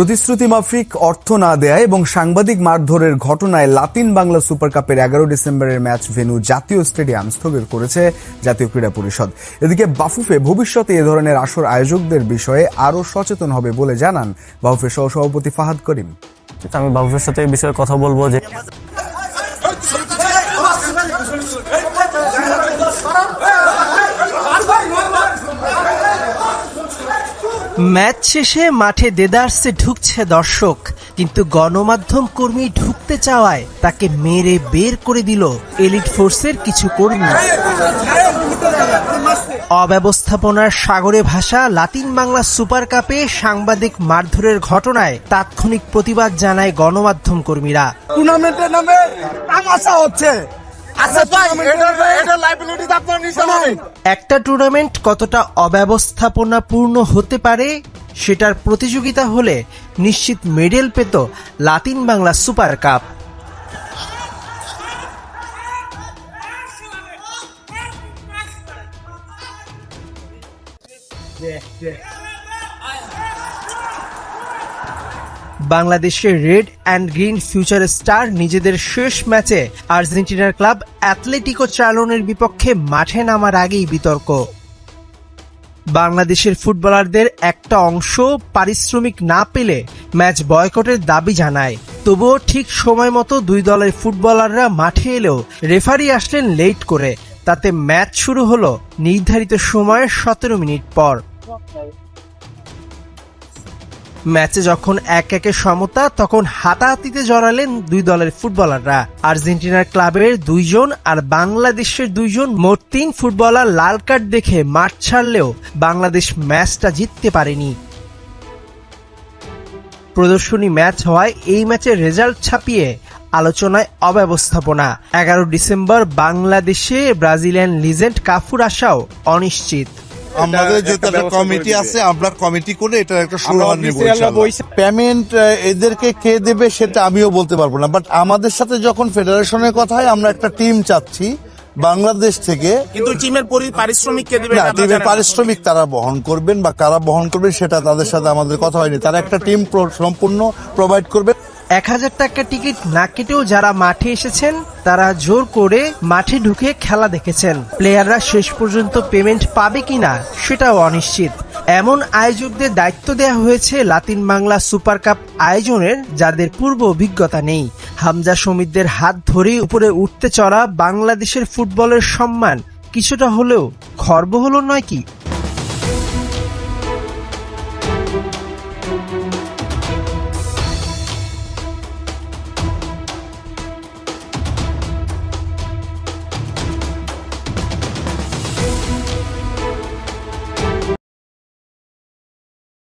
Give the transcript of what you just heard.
প্রতিশ্রুতি মাফিক অর্থ না দেয়া এবং সাংবাদিক মারধরের ঘটনায় লাতিন বাংলা সুপার কাপের এগারো ডিসেম্বরের ম্যাচ ভেন্যু জাতীয় স্টেডিয়াম স্থগিত করেছে জাতীয় ক্রীড়া পরিষদ। এদিকে বাফুফে ভবিষ্যতে এ ধরনের আসর আয়োজকদের বিষয়ে আরও সচেতন হবে বলে জানান বাফুফে সহসভাপতি ফাহাদ করিম। আমি বাবুর সাথে এই বিষয়ে কথা বলব যে ম্যাচ শেষে মাঠে দেদারসে ঢুকছে দর্শক কিন্তু গণমাধ্যম কর্মী ঢুকতে চাওয়ায় তাকে মেরে বের করে দিল এলিট ফোর্সের কিছু কর্মী। অব্যবস্থাপনার সাগরে ভাষা লাতিন বাংলা সুপার কাপে সাংবাদিক মারধরের ঘটনায় তাৎক্ষণিক প্রতিবাদ জানায় গণমাধ্যম কর্মীরা। টুর্নামেন্টের নামে তামাশা হচ্ছে। আচ্ছা এটা এটা লাইবিলিটি আপনার একটা টুর্নামেন্ট কতটা অব্যবস্থাপনাপূর্ণ হতে পারে সেটার প্রতিযোগিতা হলে নিশ্চিত মেডেল পেত লাতিন বাংলা সুপার কাপ। বাংলাদেশের red and green future star নিজেদের শেষ ম্যাচে আর্জেন্টিনার ক্লাব অ্যাথলেটিকো চালনের বিপক্ষে মাঠে নামার আগেই বিতর্ক। বাংলাদেশের ফুটবলারদের একটা অংশ পারিশ্রমিক না পেলে ম্যাচ বয়কটের দাবি জানায়। তবুও ঠিক সময় মতো দুই দলের ফুটবলাররা মাঠে এলেও রেফারি আসলেন লেট করে। তাতে ম্যাচ শুরু হলো নির্ধারিত সময়ের সতেরো মিনিট পর। ম্যাচে যখন এক একে সমতা, তখন হাতাহাতিতে জড়ালেন দুই দলের ফুটবলাররা। আর্জেন্টিনার ক্লাবের দুইজন আর বাংলাদেশের দুইজন মোট তিন ফুটবলার লাল কার্ড দেখে মাঠ ছাড়লেও বাংলাদেশ ম্যাচটা জিততে পারেনি। প্রদর্শনী ম্যাচ হওয়ায় এই ম্যাচের রেজাল্ট ছাপিয়ে আলোচনায় অব্যবস্থাপনা। এগারো ডিসেম্বর বাংলাদেশে ব্রাজিলিয়ান লিজেন্ড কাফুর আসাও অনিশ্চিত। আমাদের যেহেতু একটা কমিটি আছে আমরা কমিটি করে এটা একটা সুরাহার নেব পেমেন্ট এদেরকে কে দেবে সেটা আমিও বলতে পারব না বাট আমাদের সাথে যখন ফেডারেশনের কথা হয় আমরা একটা টিম চাচ্ছি বাংলাদেশ থেকে কিন্তু টিমের পরি- পারিশ্রমিক কে দিবে না টিমের পারিশ্রমিক তারা বহন করবেন বা কারা বহন করবেন সেটা তাদের সাথে আমাদের কথা হয়নি তারা একটা টিম সম্পূর্ণ প্রোভাইড করবে। এক হাজার টাকা টিকিট না কেটেও যারা মাঠে এসেছেন, তারা জোর করে মাঠে ঢুকে খেলা দেখেছেন। প্লেয়াররা শেষ পর্যন্ত পেমেন্ট পাবে কিনা সেটাও অনিশ্চিত। এমন আয়োজকদের দায়িত্ব দেওয়া হয়েছে লাতিন বাংলা সুপার কাপ আয়োজনের, যাদের পূর্ব অভিজ্ঞতা নেই। হামজা সমিতদের হাত ধরে উপরে উঠতে চড়া বাংলাদেশের ফুটবলের সম্মান কিছুটা হলেও খর্ব হলো নয় কি?